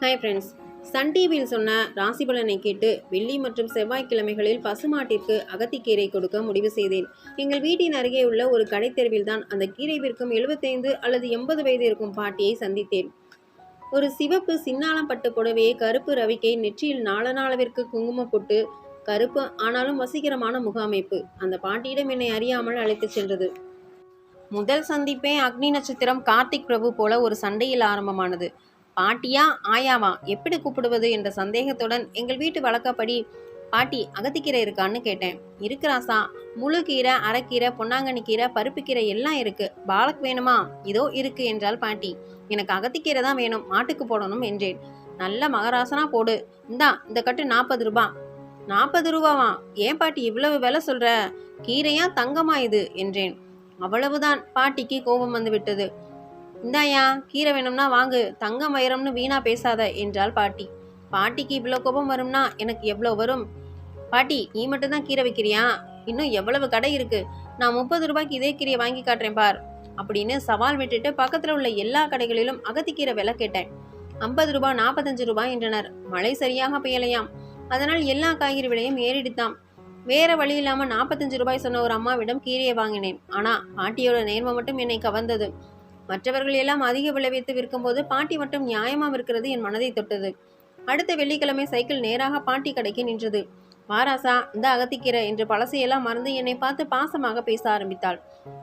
Hi friends Sun டிவியில் சொன்ன ராசி பலனை கேட்டு வெள்ளி மற்றும் செவ்வாய்க்கிழமைகளில் பசுமாட்டிற்கு அகத்திக்கீரை கொடுக்க முடிவு செய்தேன். எங்கள் வீட்டின் அருகே உள்ள ஒரு கடைத்தெருவில் தான் அந்த கீரை விற்கும் எழுபத்தைந்து அல்லது எண்பது வயது இருக்கும் பாட்டியை சந்தித்தேன். ஒரு சிவப்பு சின்னாளம் பட்டு புடவையை கருப்பு ரவிக்கை நெற்றியில் நாளனாளவிற்கு குங்குமம் போட்டு கருப்பு ஆனாலும் வசீகரமான முகாமைப்பு. அந்த பாட்டியிடம் என்னை அறியாமல் அழைத்துச் சென்றது. முதல் சந்திப்பே அக்னி நட்சத்திரம் கார்த்திக் பிரபு போல ஒரு சண்டையில் ஆரம்பமானது. பாட்டியா ஆயாவா எப்படி கூப்பிடுவது என்ற சந்தேகத்துடன் எங்கள் வீட்டு வழக்கப்படி பாட்டி அகத்திக்கீரை இருக்கான்னு கேட்டேன். இருக்கிறாசா முழு கீரை அரைக்கீரை பொன்னாங்கண்ணி கீரை பருப்பு கீரை எல்லாம் இருக்கு. பாலக் வேணுமா? இதோ இருக்கு என்றால் பாட்டி. எனக்கு அகத்திக்கீரை தான் வேணும் மாட்டுக்கு போடணும் என்றேன். நல்ல மகராசனா போடு. இந்தா இந்த கட்டு நாற்பது ரூபா. நாற்பது ரூபாவா? ஏன் பாட்டி இவ்வளவு விலை சொல்ற? கீரையா தங்கமா இது? என்றேன். அவ்வளவுதான் பாட்டிக்கு கோபம் வந்து விட்டது. இந்தாயா கீரை வேணும்னா வாங்கு தங்கம் வைரம்னு வீணா பேசாத என்றாள் பாட்டி. பாட்டிக்கு இவ்வளோ கோபம் வரும்னா எனக்கு எவ்வளோ வரும்? பாட்டி நீ மட்டும்தான் கீரை வைக்கிறியா? இன்னும் எவ்வளவு கடை இருக்கு? நான் முப்பது ரூபாய்க்கு இதே கீரையை வாங்கி காட்டுறேன் பார் அப்படின்னு சவால் விட்டுட்டு பக்கத்தில் உள்ள எல்லா கடைகளிலும் அகத்திக்கீரை விலை கேட்டேன். ஐம்பது ரூபாய் நாற்பத்தஞ்சு ரூபாய் என்றனர். மழை சரியாக பெய்யலையாம். அதனால் எல்லா காய்கறி விலையும் ஏறிடுத்தாம். வேற வழி இல்லாமல் நாற்பத்தஞ்சு ரூபாய் சொன்ன ஒரு அம்மாவிடம் கீரையை வாங்கினேன். ஆனால் பாட்டியோட நேர்மை மட்டும் என்னை கவர்ந்தது. மற்றவர்கள் எல்லாம் அதிக விளைவித்து விற்கும்போது பாட்டி மட்டும் நியாயமா விற்கிறது என் மனதை தொட்டது. அடுத்த வெள்ளிக்கிழமை சைக்கிள் நேராக பாட்டி கடைக்கு நின்றது. வாராசா இந்த அகத்திக்கீரை என்று பழசையெல்லாம் மறந்து என்னை பார்த்து பாசமாக பேச ஆரம்பித்தாள்.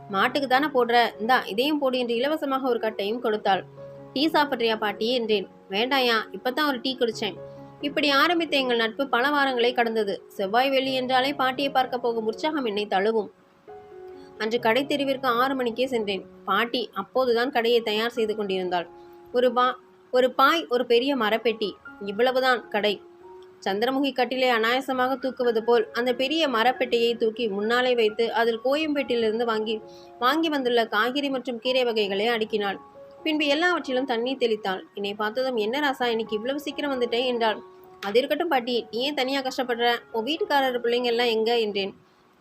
மாட்டுக்கு தானே போடுற? இந்தா இதையும் போடு என்று இலவசமாக ஒரு கட்டையும் கொடுத்தாள். டீ சாப்பிட்றியா பாட்டி? என்றேன். வேண்டாயா இப்பதான் ஒரு டீ குடிச்சேன். இப்படி ஆரம்பித்த எங்கள் நட்பு பல வாரங்களை கடந்தது. செவ்வாய் வெள்ளி என்றாலே பாட்டியை பார்க்க போகும் உற்சாகம் என்னை தழுவும். அன்று கடை தெருவிற்கு ஆறு மணிக்கே சென்றேன். பாட்டி அப்போதுதான் கடையை தயார் செய்து கொண்டிருந்தாள். ஒரு பா ஒரு பாய் ஒரு பெரிய மரப்பெட்டி. இவ்வளவுதான் கடை. சந்திரமுகி கட்டிலே அனாயசமாக தூக்குவது போல் அந்த பெரிய மரப்பெட்டியை தூக்கி முன்னாலே வைத்து அதில் கோயம்பேட்டிலிருந்து வாங்கி வாங்கி வந்துள்ள காய்கறி மற்றும் கீரை வகைகளை அடுக்கினாள். பின்பு எல்லாவற்றிலும் தண்ணீர் தெளித்தாள். என்னை பார்த்ததும் என்ன ராசா இன்னைக்கு இவ்வளவு சீக்கிரம் வந்துட்டேன் என்றாள். அது இருக்கட்டும் பாட்டி நீ ஏன் தனியாக கஷ்டப்படுற? உன் வீட்டுக்காரர் பிள்ளைங்க எல்லாம் எங்க? என்றேன்.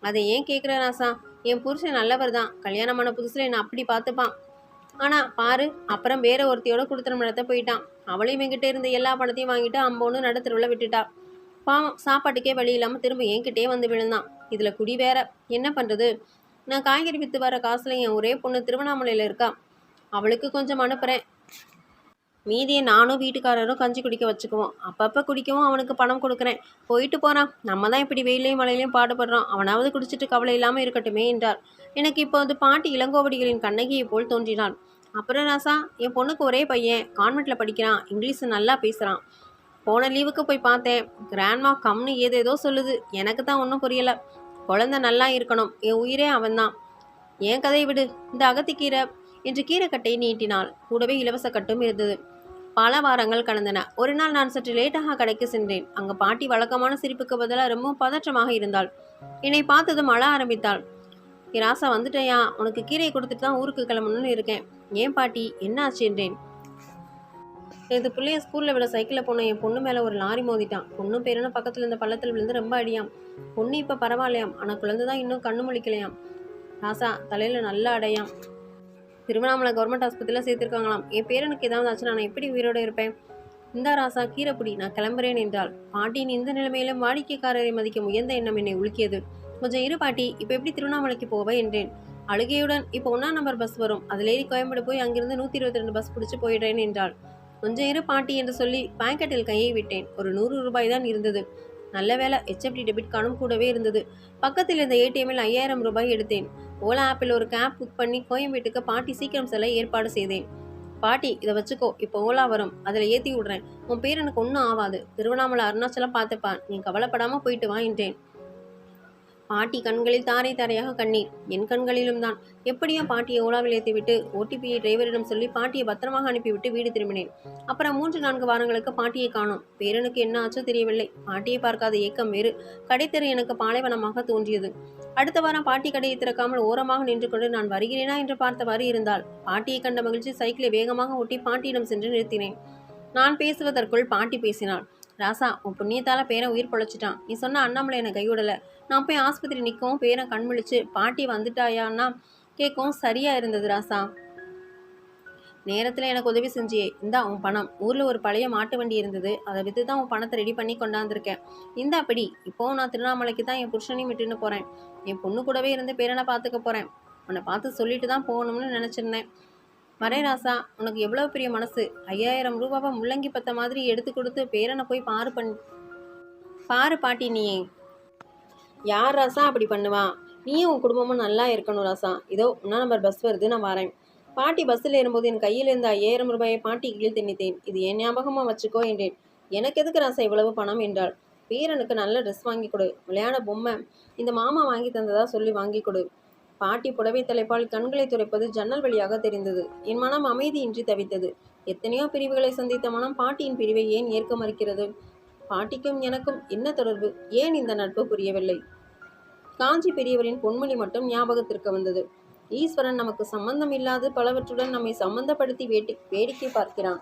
அதை ஏன் கேட்குற ராசா? என் புருஷன் நல்லவர் தான். கல்யாணமான புதுசில் என்னை அப்படி பார்த்துப்பான். ஆனால் பாரு அப்புறம் வேற ஒருத்தையோட கொடுத்தனம் நடத்த போயிட்டான். அவளையும் என்கிட்ட இருந்த எல்லா பணத்தையும் வாங்கிட்டு அம்போன்னு நடுத்தருவில் விட்டுட்டா. பாவம் சாப்பாட்டுக்கே வழி இல்லாமல் திரும்ப என்கிட்டே வந்து விழுந்தான். இதில் குடி வேற. என்ன பண்ணுறது நான் காய்கறி விற்று வர காசில் என் ஒரே பொண்ணு திருவண்ணாமலையில் இருக்கா. அவளுக்கு கொஞ்சம் அனுப்புகிறேன் மீதியை நானும் வீட்டுக்காரரும் கஞ்சி குடிக்க வச்சுக்குவோம். அப்பப்போ குடிக்கவும் அவனுக்கு பணம் கொடுக்குறேன். போயிட்டு போகிறான் நம்ம தான் இப்படி வெயிலையும் மழையிலையும் பாடுபடுறோம். அவனாவது குடிச்சிட்டு கவலை இல்லாமல் இருக்கட்டுமே என்றார் எனக்கு இப்போ வந்து பாட்டி இளங்கோவடிகளின் கண்ணகியை போல் தோன்றினான் அப்புறம் ராசா என் பொண்ணுக்கு ஒரே பையன். கான்வெண்ட்டில் படிக்கிறான். இங்கிலீஷ் நல்லா பேசுகிறான் போன லீவுக்கு போய் பார்த்தேன். கிராண்ட்மா கம்னு ஏதேதோ சொல்லுது. எனக்கு தான் ஒன்றும் புரியலை. குழந்தை நல்லா இருக்கணும். என் உயிரே அவன்தான். என் கதை விடு. இந்த அகத்திக்கீரை என்று கீரைக்கட்டை நீட்டினாள். கூடவே இலவச கட்டும் இருந்தது. பல வாரங்கள் கடந்தன. ஒரு நாள் நான் சற்று லேட்டாக கடைக்கு சென்றேன். அங்கு பாட்டி வழக்கமான சிரிப்புக்கு பதிலாக ரொம்ப பதற்றமாக இருந்தாள். என்னை பார்த்ததும் அழ ஆரம்பித்தாள். ராசா வந்துட்டேயா? உனக்கு கீரையை கொடுத்துட்டு தான் ஊருக்கு கிளம்பணும்னு இருக்கேன். ஏன் பாட்டி? என்ன ஆச்சு? என்றேன். இது பிள்ளைய ஸ்கூலில் விட சைக்கிளில் போன என் பொண்ணு மேலே ஒரு லாரி மோதிட்டான். பொண்ணும் பேரனும் பக்கத்தில் இருந்த பள்ளத்தில் விழுந்து ரொம்ப அடியாம். பொண்ணு இப்போ பரவாயில்லையாம். ஆனால் குழந்தை தான் இன்னும் கண்ணு முழிக்கலையாம். ராசா தலையில் நல்லா அடையாம். திருவண்ணாமலை கவர்மெண்ட் ஆஸ்பத்திரியில் சேர்த்துருக்காங்களாம். என் பேரனுக்கு ஏதாவது ஆச்சுன்னா நான் எப்படி உயிரோடு இருப்பேன்? இந்தா ராசா கீரைப்புடி நான் கிளம்புறேன் என்றாள். பாட்டியின் இந்த நிலைமையிலும் வாடிக்கைக்காரரை மதிக்க முயன்ற எண்ணம் என்னை உலுக்கியது. கொஞ்சம் இரு பாட்டி இப்போ எப்படி திருவண்ணாமலைக்கு போவ என்றேன். அழுகையுடன் இப்போ ஒன்றாம் நம்பர் பஸ் வரும். அதில் ஏறி கோயம்பேடு போய் அங்கிருந்து நூற்றி இருபத்தி ரெண்டு பஸ் பிடிச்சி போயிடுறேன் என்றாள். கொஞ்சம் இரு பாட்டி என்று சொல்லி பாக்கெட்டில் கையை விட்டேன். ஒரு நூறு ரூபாய் தான் இருந்தது. நல்ல வேலை ஹெச்எஃப்டி டெபிட் கார்டும் கூடவே இருந்தது. பக்கத்தில் இருந்த ஏடிஎம்மில் ஐயாயிரம் ரூபாய் எடுத்தேன். ஓலா ஆப்பில் ஒரு கேப் புக் பண்ணி கோயம்பேட்டுக்கு பாட்டி சீக்கிரம் செல்ல ஏற்பாடு செய்தேன். பாட்டி இதை வச்சுக்கோ இப்போ ஓலா வரும். அதில் ஏற்றி விடுறேன். உன் பேர் எனக்கு ஒன்றும் ஆகாது திருவண்ணாமலை அருணாச்சலம் பார்த்துப்பான் நீ கவலைப்படாமல் போயிட்டு வா என்றேன். பாட்டி கண்களில் தாரை தாரையாக கண்ணீர். என் கண்களிலும் தான். எப்படியோ பாட்டியை ஓலாவில் ஏற்றிவிட்டு ஓடிபியை டிரைவரிடம் சொல்லி பாட்டியை பத்திரமாக அனுப்பிவிட்டு வீடு திரும்பினேன். அப்புறம் மூன்று நான்கு வாரங்களுக்கு பாட்டியை காணோம். பேரனுக்கு என்ன ஆச்சோ தெரியவில்லை. பாட்டியை பார்க்காத ஏக்கம் வேறு. கடைத்தெரு எனக்கு பாலைவனமாக தோன்றியது. அடுத்த வாரம் பாட்டி கடையை திறக்காமல் ஓரமாக நின்று கொண்டு நான் வருகிறேனா என்று பார்த்தவாறு இருந்தால் பாட்டியை கண்ட மகிழ்ச்சி சைக்கிளை வேகமாக ஓட்டி பாட்டியிடம் சென்று நிறுத்தினேன். நான் பேசுவதற்குள் பாட்டி பேசினாள். ராசா உன் புண்ணியத்தால் பேரன் உயிர் பொழைச்சிட்டான். நீ சொன்ன அண்ணாமலை என்னை கைவிடலை. நான் போய் ஆஸ்பத்திரி நிற்கவும் பேரன் கண்முழிச்சு பாட்டி வந்துட்டாயான்னா? கேட்கவும் சரியாக இருந்தது ராசா. நேரத்தில் எனக்கு உதவி செஞ்சியே. இந்தா உன் பணம். ஊரில் ஒரு பழைய மாட்டு வண்டி இருந்தது. அதை விற்று தான் உன் பணத்தை ரெடி பண்ணி கொண்டாந்துருக்கேன். இந்தா அப்படி இப்போவும் நான் திருவண்ணாமலைக்கு தான் என் புருஷனையும் விட்டுன்னு போகிறேன் என் பொண்ணு கூடவே இருந்து பேரனை பார்த்துக்க போகிறேன் உன்னை பார்த்து சொல்லிட்டு தான் போகணும்னு நினச்சிருந்தேன். வரேன் ராசா உனக்கு எவ்வளோ பெரிய மனசு? ஐயாயிரம் ரூபாவை முள்ளங்கி பத்த மாதிரி எடுத்து கொடுத்து பேரனை போய் பாரு பண் பாரு பாட்டி நீயே யார் ராசா அப்படி பண்ணுவா? நீயும் உன் குடும்பமும் நல்லா இருக்கணும் ராசா. இதோ ஒன்றா நம்பர் பஸ் வருது நான் வரேன். பாட்டி பஸ்ஸில் ஏறும்போது என் கையில் இருந்த ஐயாயிரம் ரூபாயை பாட்டி கீழ் திணித்தேன் இது என் ஞாபகமாக வச்சுக்கோ என்றேன். எனக்கு எதுக்கு ராசா இவ்வளவு பணம் என்றாள். பேரனுக்கு நல்ல ட்ரெஸ் வாங்கி கொடு. விளையாட பொம்மை. இந்த மாமா வாங்கி தந்ததா சொல்லி வாங்கி கொடு. பாட்டி புடவை தலைப்பால் கண்களை துடைப்பது ஜன்னல் வழியாக தெரிந்தது. என் மனம் அமைதியின்றி தவித்தது. எத்தனையோ பிரிவுகளை சந்தித்த மனம் பாட்டியின் பிரிவை ஏன் ஏற்க மறுக்கிறது? பாட்டிக்கும் எனக்கும் என்ன தொடர்பு? ஏன் இந்த நட்பு புரியவில்லை? காஞ்சி பெரியவரின் பொன்மொழி மட்டும் ஞாபகத்திற்கு வந்தது. ஈஸ்வரன் நமக்கு சம்பந்தம் இல்லாது பலவற்றுடன் நம்மை சம்பந்தப்படுத்தி வேட்டி வேடிக்கை பார்க்கிறான்.